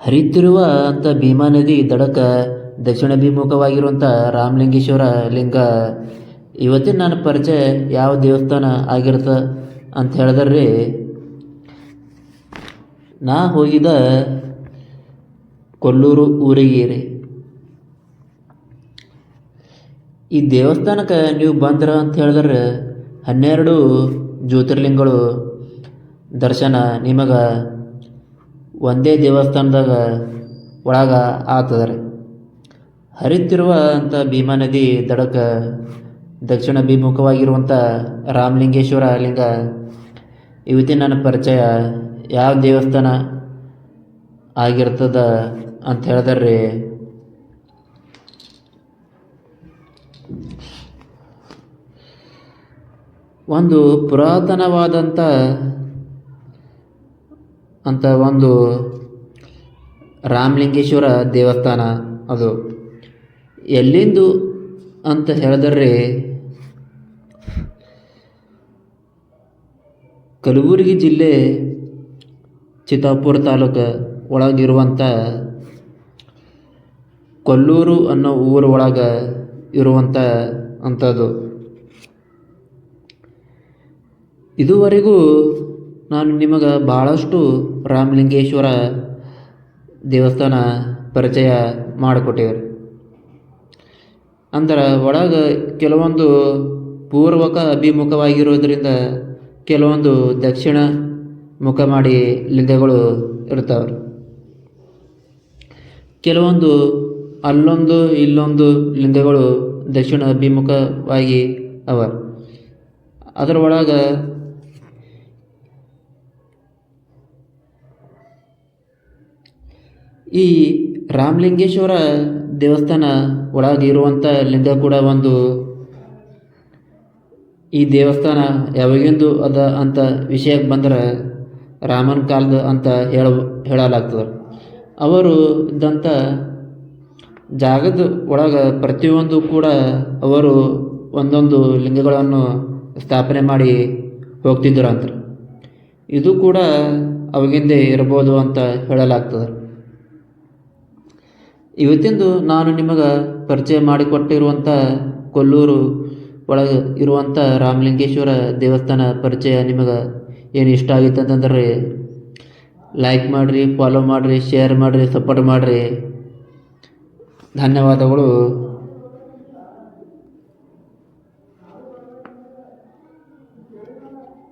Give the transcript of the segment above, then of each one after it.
ಹರಿಯುತ್ತಿರುವ ಅಂತ ಭೀಮಾ ನದಿ ದಡಕ ದಕ್ಷಿಣಾಭಿಮುಖವಾಗಿರುವಂಥ ರಾಮಲಿಂಗೇಶ್ವರ ಲಿಂಗ. ಇವತ್ತಿನ ನನ್ನ ಪರಿಚಯ ಯಾವ ದೇವಸ್ಥಾನ ಆಗಿರ್ತ ಅಂತ ಹೇಳಿದ್ರಿ, ನಾ ಹೋಗಿದ ಕೊಲ್ಲೂರು ಊರಿಗೆ ರೀ ಈ ದೇವಸ್ಥಾನಕ್ಕೆ ನೀವು ಬಂದ್ರ ಅಂತ ಹೇಳಿದ್ರೆ ಹನ್ನೆರಡು ಜ್ಯೋತಿರ್ಲಿಂಗಗಳು ದರ್ಶನ ನಿಮಗೆ ಒಂದೇ ದೇವಸ್ಥಾನದಾಗ ಒಳಗೆ ಆಗ್ತದ ರೀ. ಹರಿಯುತ್ತಿರುವ ಅಂಥ ಭೀಮಾ ನದಿ ದಡಕ ದಕ್ಷಿಣ ಅಭಿಮುಖವಾಗಿರುವಂಥ ರಾಮಲಿಂಗೇಶ್ವರ ಲಿಂಗ ಇವತ್ತಿನ ನನ್ನ ಪರಿಚಯ ಯಾವ ದೇವಸ್ಥಾನ ಆಗಿರ್ತದ ಅಂತ ಹೇಳಿದ್ರಿ ಒಂದು ಪುರಾತನವಾದಂಥ ಅಂತ ಒಂದು ರಾಮಲಿಂಗೇಶ್ವರ ದೇವಸ್ಥಾನ ಅದು. ಎಲ್ಲಿಂದು ಅಂತ ಹೇಳಿದ್ರೆ ಕಲಬುರಗಿ ಜಿಲ್ಲೆ ಚಿತ್ತಾಪುರ ತಾಲೂಕು ಒಳಗಿರುವಂಥ ಕೊಲ್ಲೂರು ಅನ್ನೋ ಊರ ಒಳಗೆ ಇರುವಂಥ ಅಂಥದ್ದು ಇದುವರೆಗೂ ನಾನು ನಿಮಗೆ ಭಾಳಷ್ಟು ರಾಮಲಿಂಗೇಶ್ವರ ದೇವಸ್ಥಾನ ಪರಿಚಯ ಮಾಡಿಕೊಟ್ಟೇವ್ರಿ. ಅಂದ್ರೆ ಒಳಗೆ ಕೆಲವೊಂದು ಪೂರ್ವಕ ಅಭಿಮುಖವಾಗಿರೋದ್ರಿಂದ ಕೆಲವೊಂದು ದಕ್ಷಿಣ ಮುಖ ಮಾಡಿ ಲಿಂಗಗಳು ಇರ್ತಾವೆ ಕೆಲವೊಂದು ಅಲ್ಲೊಂದು ಇಲ್ಲೊಂದು ಲಿಂಗಗಳು ದಕ್ಷಿಣ ಅಭಿಮುಖವಾಗಿ ಅವ. ಅದರ ಒಳಗೆ ಈ ರಾಮಲಿಂಗೇಶ್ವರ ದೇವಸ್ಥಾನ ಒಳಗಿರುವಂಥ ಲಿಂಗ ಕೂಡ ಒಂದು ಈ ದೇವಸ್ಥಾನ ಯಾವಾಗಿಂದು ಅದ ಅಂತ ವಿಷಯಕ್ಕೆ ಬಂದ್ರೆ ರಾಮನ ಕಾಲದ ಅಂತ ಹೇಳ, ಹೇಳಲಾಗ್ತದೆ. ಅವರು ಇದ್ದಂಥ ಜಾಗದ ಒಳಗೆ ಪ್ರತಿಯೊಂದು ಕೂಡ ಅವರು ಒಂದೊಂದು ಲಿಂಗಗಳನ್ನು ಸ್ಥಾಪನೆ ಮಾಡಿ ಹೋಗ್ತಿದ್ದರು ಅಂತ ಇದು ಕೂಡ ಅವಾಗಿಂದೇ ಇರ್ಬೋದು ಅಂತ ಹೇಳಲಾಗ್ತದೆ. ಇವತ್ತಿಂದು ನಾನು ನಿಮಗೆ ಪರಿಚಯ ಮಾಡಿಕೊಟ್ಟಿರುವಂಥ ಕೊಲ್ಲೂರು ಒಳಗೆ ಇರುವಂಥ ರಾಮಲಿಂಗೇಶ್ವರ ದೇವಸ್ಥಾನ ಪರಿಚಯ ನಿಮಗೆ ಏನು ಇಷ್ಟ ಆಗಿತ್ತು ಅಂತಂದ್ರೆ ಲೈಕ್ ಮಾಡಿರಿ ಫಾಲೋ ಮಾಡಿರಿ ಶೇರ್ ಮಾಡಿರಿ ಸಪೋರ್ಟ್ ಮಾಡಿರಿ. ಧನ್ಯವಾದಗಳು.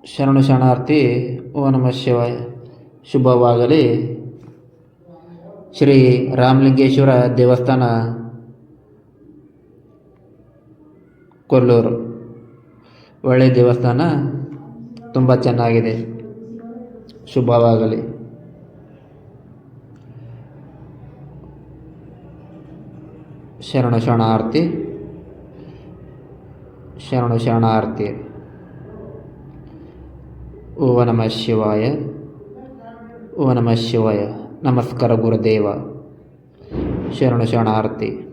ಶರಣು ಶರಣಾರ್ಥಿ, ಓ ನಮಃ ಶಿವಾಯ. ಶುಭವಾಗಲಿ. ಶ್ರೀ ರಾಮಲಿಂಗೇಶ್ವರ ದೇವಸ್ಥಾನ, ಕೊಲ್ಲೂರು. ಒಳ್ಳೆಯ ದೇವಸ್ಥಾನ, ತುಂಬ ಚೆನ್ನಾಗಿದೆ. ಶುಭವಾಗಲಿ. ಶರಣ ಶರಣ ಆರತಿ ಶರಣ ಶರಣ ಆರತಿ ಓ ನಮಃ ಶಿವಾಯ, ಓ ನಮಃ ಶಿವಾಯ. ನಮಸ್ಕಾರ ಗುರುದೇವ. ಶರಣ ಶರಣಾರ್ಥಿ.